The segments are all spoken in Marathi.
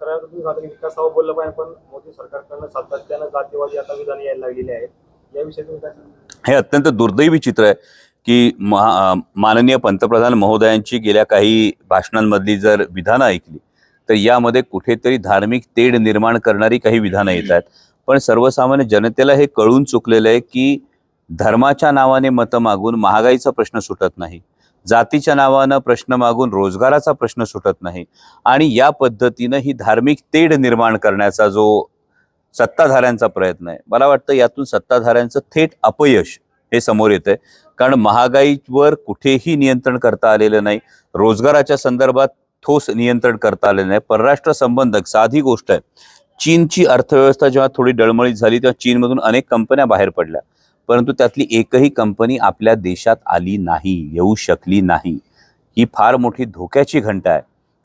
खऱ्या तुम्ही विकासावर बोललं पाहिजे पण मोदी सरकारकडनं सातत्यानं जातीवादी आता विधान यायला लागलेली आहेत. याविषयी तुम्ही काय हे अत्यंत दुर्दैवी चित्र आहे की महा माननीय पंतप्रधान महोदयांची गेल्या काही भाषणांमधली जर विधानं ऐकली तर यामध्ये कुठेतरी धार्मिक तेढ निर्माण करणारी काही विधानं येत आहेत. पण सर्वसामान्य जनतेला हे कळून चुकलेलं आहे की धर्माच्या नावाने मतं मागून महागाईचा प्रश्न सुटत नाही. जातीच्या नावानं प्रश्न मागून रोजगाराचा प्रश्न सुटत नाही. आणि या पद्धतीनं ही धार्मिक तेढ निर्माण करण्याचा जो सत्ताधाऱ्यांचा प्रयत्न आहे मला वाटतं यातून सत्ताधाऱ्यांचं थेट अपयश हे समोर येत आहे कारण महागाईवर कुठेही नियंत्रण करता आलेलं नाही. रोजगाराच्या संदर्भात ठोस नियंत्रण करता आलेलं नाही. परराष्ट्र संबंधक साधी गोष्ट आहे. चीनची अर्थव्यवस्था जेव्हा थोडी डळमळीत झाली तेव्हा चीनमधून अनेक कंपन्या बाहेर पडल्या. परंतु त्यातली एकही कंपनी आपल्या देशात आली नाही येऊ शकली नाही. ही फार मोठी धोक्याची घंटा आहे.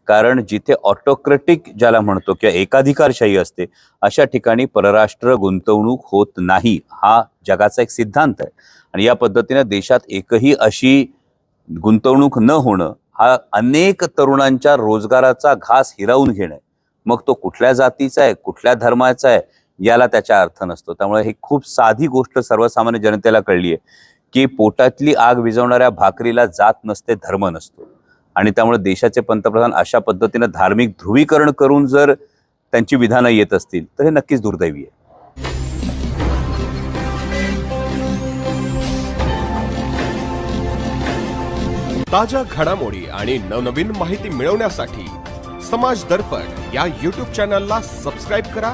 कारण जिथे ऑटोक्रेटिक ज्याला म्हणतो किंवा एकाधिकारशाही असते अशा ठिकाणी परराष्ट्र गुंतवणूक होत नाही. हा जगाचा एक सिद्धांत आहे. आणि या पद्धतीने देशात एकही अशी गुंतवणूक न होणं हा अनेक तरुणांच्या रोजगाराचा घास हिरावून घेणं मग तो कुठल्या जातीचा आहे कुठल्या धर्माचा आहे याला त्याचा अर्थ नसतो. त्यामुळे ही खूप साधी गोष्ट सर्वसामान्य जनतेला कळली आहे की पोटातली आग विझवणाऱ्या भाकरीला जात नसते धर्म नसतो. आणि त्यामुळे देशाचे पंतप्रधान अशा पद्धतीनं धार्मिक ध्रुवीकरण करून जर त्यांची विधानं येत असतील तर हे नक्कीच दुर्दैवी आहे. ताज्या घडामोडी आणि नवनवीन माहिती मिळवण्यासाठी समाज दर्पण या यूट्यूब चॅनलला सबस्क्राईब करा